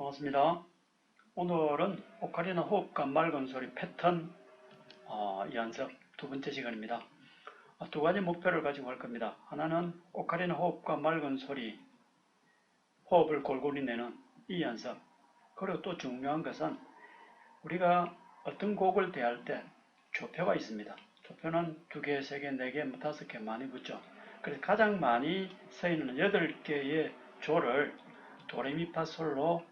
반갑습니다. 오늘은 오카리나 호흡과 맑은 소리 패턴 어, 연습 두 번째 시간입니다. 어, 두 가지 목표를 가지고 할 겁니다. 하나는 오카리나 호흡과 맑은 소리 호흡을 골고루 내는 이 연습 그리고 또 중요한 것은 우리가 어떤 곡을 대할 때 조표가 있습니다. 조표는 두 개, 세 개, 네 개, 뭐 다섯 개 많이 붙죠. 그래서 가장 많이 쓰이는 여덟 개의 조를 도레미파솔로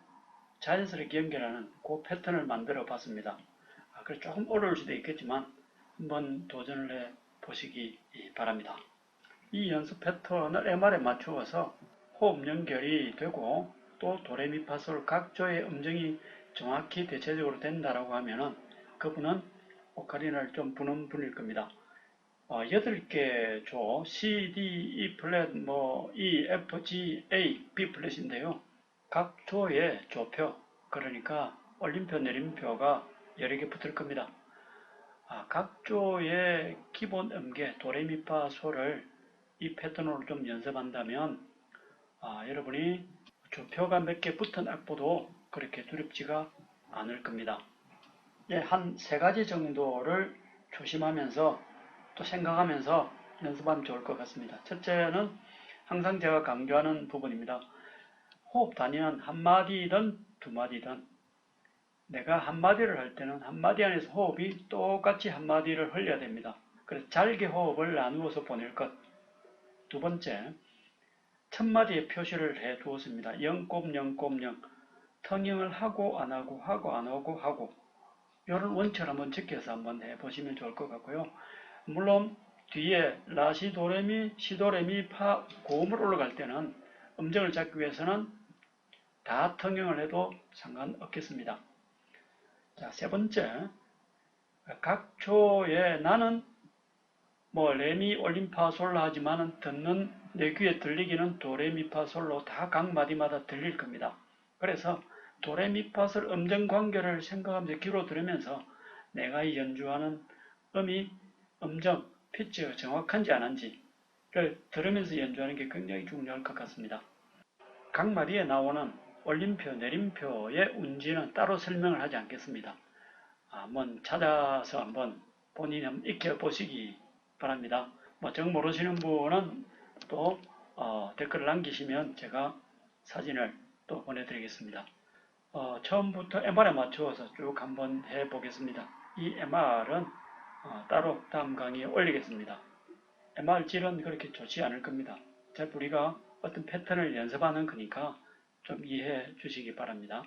자연스럽게 연결하는 그 패턴을 만들어 봤습니다. 아, 그래 조금 어려울 수도 있겠지만 한번 도전을 해 보시기 바랍니다. 이 연습 패턴을 MR에 맞추어서 호흡 연결이 되고 또 도레미파솔 각 조의 음정이 정확히 대체적으로 된다라고 하면은 그분은 오카리나를 좀 부는 분일 겁니다. 어, 8개 조 C, D, E 플랫, 뭐 E, F, G, A, B 플랫인데요. 각 조의 조표, 그러니까 올림표, 내림표가 여러 개 붙을 겁니다. 아, 각 조의 기본 음계, 도레미파, 소를 이 패턴으로 좀 연습한다면 아, 여러분이 조표가 몇 개 붙은 악보도 그렇게 두렵지가 않을 겁니다. 예, 한 세 가지 정도를 조심하면서 또 생각하면서 연습하면 좋을 것 같습니다. 첫째는 항상 제가 강조하는 부분입니다. 호흡 단위는 한마디든 두마디든 내가 한마디를 할 때는 한마디 안에서 호흡이 똑같이 한마디를 흘려야 됩니다. 그래서 잘게 호흡을 나누어서 보낼 것. 두 번째, 첫 마디에 표시를 해 두었습니다. 영곱, 영곱, 영. 텅영을 하고 안 하고 하고 안 하고 하고 이런 원칙을 한번 지켜서 한번 해보시면 좋을 것 같고요. 물론 뒤에 라시 도레미 시도레미 파 고음을 올라갈 때는 음정을 잡기 위해서는 다 통영을 해도 상관없겠습니다. 자, 세 번째. 각 조에 나는 뭐 레미 올림파 솔로 하지만은 듣는 내 귀에 들리기는 도레미파 솔로 다 각 마디마다 들릴 겁니다. 그래서 도레미파솔 음정 관계를 생각하면서 귀로 들으면서 내가 연주하는 음이 음정, 피치가 정확한지 안 한지를 들으면서 연주하는 게 굉장히 중요할 것 같습니다. 각 마디에 나오는 올림표, 내림표의 운지는 따로 설명을 하지 않겠습니다. 한번 찾아서 한번 한번 익혀보시기 바랍니다. 뭐정 모르시는 분은 또 어, 댓글을 남기시면 제가 사진을 또 보내드리겠습니다. 어, 처음부터 MR에 맞추어서 쭉 한번 해보겠습니다. 이 MR은 어, 따로 다음 강의에 올리겠습니다. MR 질은 그렇게 좋지 않을 겁니다. 자, 우리가 어떤 패턴을 연습하는 거니까 좀 이해해 주시기 바랍니다.